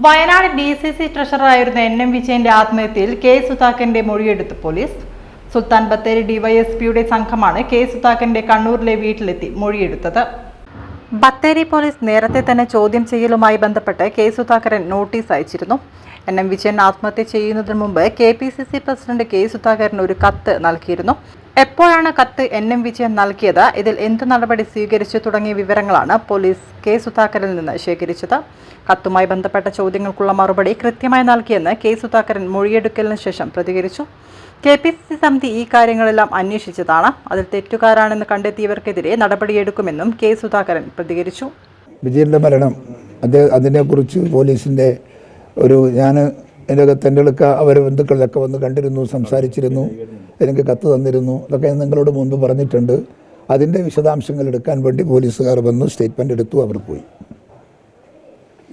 Wayanad D C C ട്രഷററായിരുന്ന N M വിജയന്റെ ആത്മഹത്യയിൽ കെ സുധാകരന്റെ മൊഴിയെടുത്ത് പോലീസ്. സുൽത്താൻ ബത്തേരി ഡിവൈഎസ്പിയുടെ സംഘമാണ് കെ സുധാകരന്റെ കണ്ണൂരിലെ വീട്ടിലെത്തി മൊഴിയെടുത്തത്. ബത്തേരി പോലീസ് നേരത്തെ തന്നെ ചോദ്യം ചെയ്യലുമായി ബന്ധപ്പെട്ട് കെ സുധാകരൻ നോട്ടീസ് അയച്ചിരുന്നു. എൻ എം വിജയൻ ആത്മഹത്യ ചെയ്യുന്നതിന് മുമ്പ് K P C C president K Sudhakaran ഒരു കത്ത് നൽകിയിരുന്നു. എപ്പോഴാണ് കത്ത് എൻ എം വിജയൻ നൽകിയത്? ഇതിൽ എന്ത് നടപടി സ്വീകരിച്ചു തുടങ്ങിയ വിവരങ്ങളാണ് പോലീസ് കെ സുധാകരനിൽ നിന്ന് ശേഖരിച്ചത്. കത്തുമായി ബന്ധപ്പെട്ട ചോദ്യങ്ങൾക്കുള്ള മറുപടി കൃത്യമായി നൽകിയെന്ന് കെ സുധാകരൻ മൊഴിയെടുക്കലിന് ശേഷം പ്രതികരിച്ചു. കെ പി സി സമിതി ഈ കാര്യങ്ങളെല്ലാം അന്വേഷിച്ചതാണ്. അതിൽ തെറ്റുകാരാണെന്ന് കണ്ടെത്തിയവർക്കെതിരെ നടപടിയെടുക്കുമെന്നും കെ സുധാകരൻ പ്രതികരിച്ചു. വിജയന്റെ മരണം അദ്ദേഹം അതിനെക്കുറിച്ച് പോലീസിന്റെ ഒരു ഞാൻ എന്റെ തെണ്ടെടുക്ക അവരെ ബന്ധുക്കളിലൊക്കെ വന്ന് കണ്ടിരുന്നു സംസാരിച്ചിരുന്നു. എനിക്ക് കത്ത് തന്നിരുന്നു. ഇതൊക്കെ ഞാൻ നിങ്ങളോട് മുൻപ് പറഞ്ഞിട്ടുണ്ട്. അതിന്റെ വിശദാംശങ്ങൾ എടുക്കാൻ വേണ്ടി പോലീസുകാർ വന്നു. സ്റ്റേറ്റ്മെന്റ് എടുത്തു. അവർ പോയി.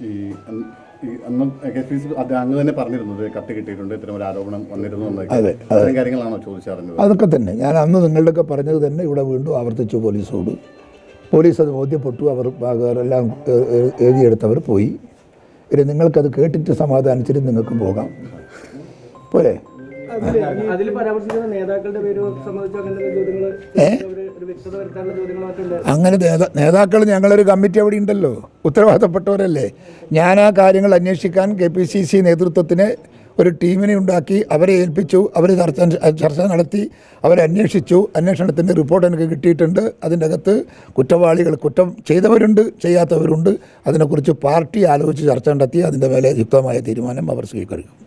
ഈ അന്ന് ഈ അന്ന് കെ പി സി അങ്ങ് തന്നെ പറഞ്ഞിരുന്നത് കത്ത് കിട്ടിയിട്ടുണ്ട്. ഇത്തരം ഒരു ആരോപണം വന്നിരുന്നു അതെ, കാര്യങ്ങളാണോ ചോദിച്ചറിഞ്ഞത്? അതൊക്കെ തന്നെ. ഞാൻ അന്ന് നിങ്ങളുടെയൊക്കെ പറഞ്ഞത് തന്നെ ഇവിടെ വീണ്ടും ആവർത്തിച്ചു പോലീസോട്. പോലീസ് അത് ബോധ്യപ്പെട്ടു. അവർ എല്ലാം എഴുതിയെടുത്തവർ പോയി. ഇനി നിങ്ങൾക്കത് കേട്ടിട്ട് സമാധാനിച്ചിട്ട് നിങ്ങൾക്ക് പോകാം. പോരെ? അതിൽ പരാമർശിക്കുന്ന നേതാക്കളുടെ പേര് സംബന്ധിച്ച് അങ്ങനത്തെ ചോദ്യങ്ങൾ വ്യക്തത വരുത്താനുള്ള ചോദ്യങ്ങൾ മറ്റുണ്ട് അങ്ങനെ നേതാ നേതാക്കൾ ഞങ്ങളൊരു കമ്മിറ്റി അവിടെ ഉണ്ടല്ലോ. ഉത്തരവാദപ്പെട്ടവരല്ലേ ഞാൻ ആ കാര്യങ്ങൾ അന്വേഷിക്കാൻ കെ പി സി സി നേതൃത്വത്തിന് ഒരു ടീമിനെ ഉണ്ടാക്കി അവരെ ഏൽപ്പിച്ചു അവർ ചർച്ച ചർച്ച നടത്തി അവരെ അന്വേഷിച്ചു. അന്വേഷണത്തിന്റെ റിപ്പോർട്ട് എനിക്ക് കിട്ടിയിട്ടുണ്ട്. അതിന്റെ അകത്ത് കുറ്റവാളികൾ കുറ്റം ചെയ്തവരുണ്ട് ചെയ്യാത്തവരുണ്ട്. അതിനെക്കുറിച്ച് പാർട്ടി ആലോചിച്ച് ചർച്ച നടത്തി അതിന്റെ മേലെ യുക്തമായ തീരുമാനം അവർ സ്വീകരിക്കും.